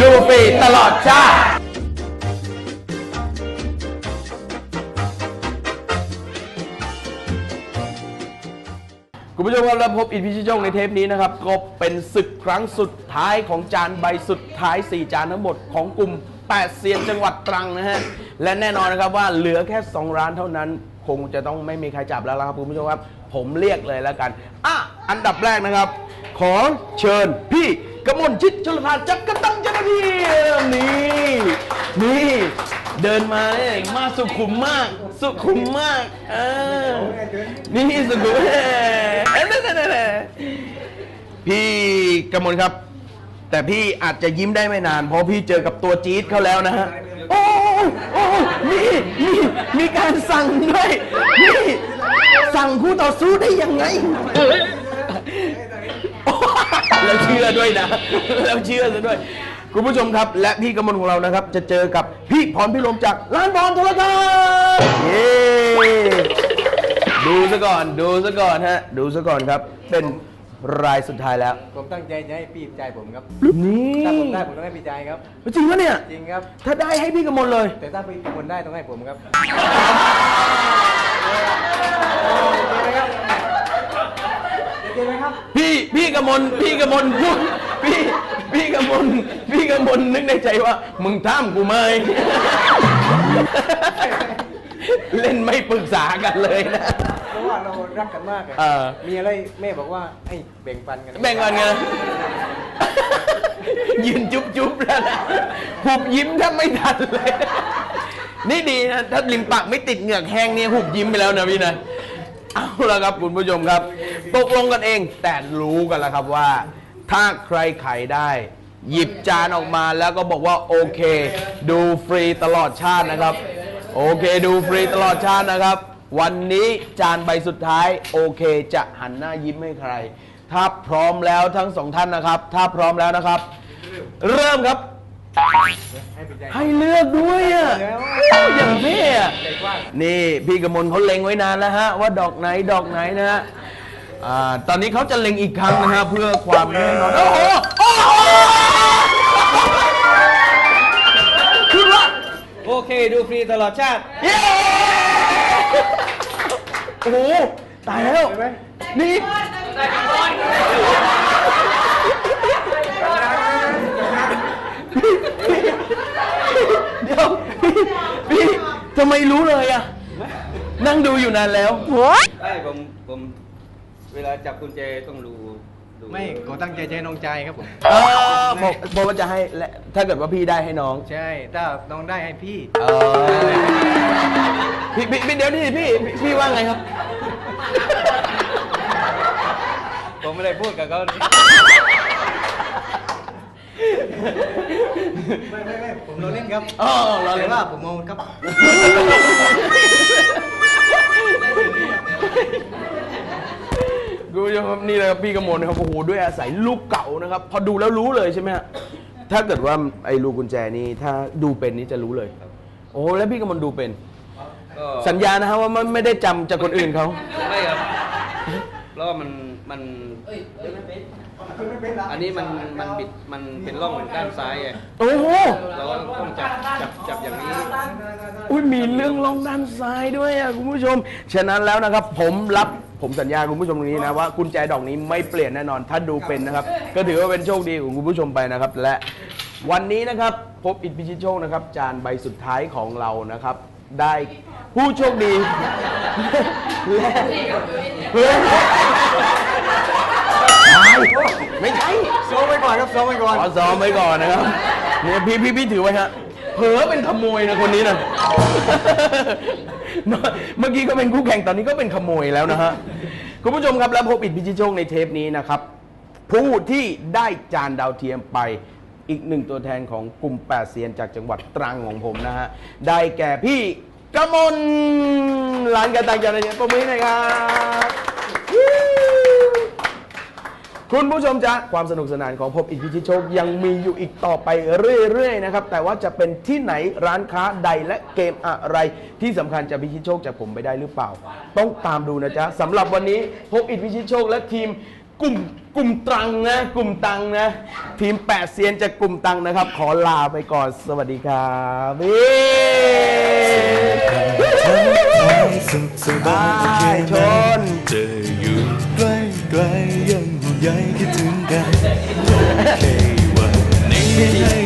ตลอดชาติคุณผู้ชมครับแล้วพบอินพิชิตโชคในเทปนี้นะครับ ก็เป็นศึกครั้งสุดท้ายของจานใบสุดท้าย 4 จานทั้งหมดของกลุ่ม 8 เซียนจังหวัดตรังนะฮะ และแน่นอนนะครับว่าเหลือแค่ 2 ร้านเท่านั้น คงจะต้องไม่มีใครจับแล้วละครับคุณผู้ชมครับ ผมเรียกเลยแล้วกันอะอันดับแรกนะครับ ขอเชิญพี่กมลชิดชลทานจักรตัง เจ้าหน้าที่นี่นี่เดินมาเนี่ยมาสุขุมมาก สุขุมมากเออนี่สุขุมเอ้ยนั่นนั่นนั่นพี่กำมลครับ แต่พี่อาจจะยิ้มได้ไม่นาน เพราะพี่เจอกับตัวจี๊ดเขาแล้วนะฮะโอ้โอ้มีมีมีการสั่งด้วยนี่สั่งคู่ต่อสู้ได้ยังไงแล้วเชื่อด้วยนะแล้วเชื่อซะด้วย คุณผู้ชมครับ และพี่กมลของเรานะครับ จะเจอกับพี่พรพิรมจากร้านพรโทรทัศน์เย้ดูซะก่อนดูซะก่อนฮะ ดูซะก่อนครับ เป็นรายสุดท้ายแล้ว ผมตั้งใจจะให้พี่ใจผมครับ นี่ถ้าผมได้ผมต้องให้พี่ใจครับ จริงปะเนี่ย จริงครับ ถ้าได้ให้พี่กมลเลย แต่ถ้าพี่คนได้ต้องให้ผมครับจริงไหมครับพี่พี่กมลพี่กมลพูดพี่พี่กมลพี่ กมลนึกในใจว่า มึงท่ามกูไหมเล่นไม่ปรึกษากันเลยนะ เพราะว่าเรารักกันมากอะเออ มีอะไรแม่บอกว่าให้แบ่งปันกันแบ่งกันไงนะยืนจุ๊บจุ๊บแล้วนะหุบยิ้มแทบไม่ทันเลย นี่ดีนะ ถ้าริมปากไม่ติดเหงือกแห้งเนี่ยหุบยิ้มไปแล้วนะพี่นะ เอาละครับคุณผู้ชมครับ ตกลงกันเองแต่รู้กันแล้วครับว่า ถ้าใครไขได้ หยิบจานออกมาแล้วก็บอกว่าโอเค ดูฟรีตลอดชาตินะครับ โอเค ดูฟรีตลอดชาตินะครับ วันนี้จานใบสุดท้าย โอเค จะหันหน้ายิ้มให้ใคร ถ้าพร้อมแล้วทั้งสองท่านนะครับ ถ้าพร้อมแล้วนะครับ เริ่มครับ ให้เลือกด้วยอะอย่างเท่อะใจกว้นี่พี่กมลเขาเล็งไว้นานแล้วฮะ ว่าดอกไหนดอกไหนนะฮะตอนนี้เขาจะเล็งอีกครั้งนะฮะเพื่อความแน่นอนโอ้โห ดูฟรีตลอดชาติ เย้โอ้โหตายแล้วเห็นไหมนี่ เดี๋ยวพี่พี่ทำไมรู้เลยอะนั่งดูอยู่นานแล้ว ใช่ผมผมเวลาจับกุญแจต้องดูดู ไม่ก็ตั้งใจจะให้น้องใจครับผม เออบอกบอกว่าจะให้และถ้าเกิดว่าพี่ได้ให้น้อง ใช่ ถ้าน้องได้ให้พี่ เออพี่พี่พี่เดี๋ยวนี่พี่พี่พี่ว่าไงครับ ผมไม่ได้พูดกับเขาไม่ไม่ไม่ผมเราเล่นครับอ๋อเราเล่น แต่ว่าผมมองครับ คุณผู้ชมครับนี่เลยครับพี่กมลนะครับโอ้โหด้วยอาศัยลูกเก่านะครับ พอดูแล้วรู้เลยใช่ไหมฮะถ้าเกิดว่าไอ้ลูกกุญแจนี้ถ้าดูเป็นนี่จะรู้เลย โอ้แล้วพี่กมลดูเป็น ก็สัญญานะฮะว่าไม่ไม่ได้จำจากคนอื่นเขาไม่ครับเพราะว่ามันมันอันนี้มันมันบิดมันเป็นร่องด้านซ้ายไงโอ้โหเราก็ต้องจับจับจับอย่างนี้ อุ้ยมีเรื่องล่องด้านซ้ายด้วยอะคุณผู้ชมฉะนั้นแล้วนะครับ ผมรับ ผมสัญญาคุณผู้ชมตรงนี้นะว่ากุญแจดอกนี้ไม่เปลี่ยนแน่นอน ถ้าดูเป็นนะครับ ก็ถือว่าเป็นโชคดีของคุณผู้ชมไปนะครับ และวันนี้นะครับพบอิทธิพิชิตโชคนะครับ จานใบสุดท้ายของเรานะครับ ได้ผู้โชคดีและเฮ้ยไม่ใช่โซ่ไว้ก่อนครับโซ่ไว้ก่อนขอซ้อมไว้ก่อนนะครับเนี่ยพี่พี่พี่ถือไว้ฮะเผลอเป็นขโมยนะคนนี้นะเมื่อกี้ก็เป็นคู่แข่งตอนนี้ก็เป็นขโมยแล้วนะฮะ คุณผู้ชมครับแล้วพบอิดพิชิตโชคในเทปนี้นะครับ ผู้ที่ได้จานดาวเทียมไปอีกหนึ่งตัวแทนของกลุ่มแปดเซียนจากจังหวัดตรังของผมนะฮะ ได้แก่พี่กมลหลานกระตังจานดาวเทียมประมือหน่อยครับ คุณผู้ชมจ๊ะความสนุกสนานของผมอิทธิชิตโชคยังมีอยู่อีกต่อไปเรื่อยๆนะครับแต่ว่าจะเป็นที่ไหนร้านค้าใดและเกมอะไร ที่สำคัญจะพิชิตโชคจากผมไปได้หรือเปล่า ต้องตามดูนะจ๊ะสำหรับวันนี้พบอิทพิชิตโชคและทีมกลุ่มกลุ่มตังนะ กลุ่มตังนะ ทีมแปดเซียนจากกลุ่มตังนะครับ ขอลาไปก่อนสวัสดีครับชน เจออยู่ ใยคิดถึงกันโอเควันนี้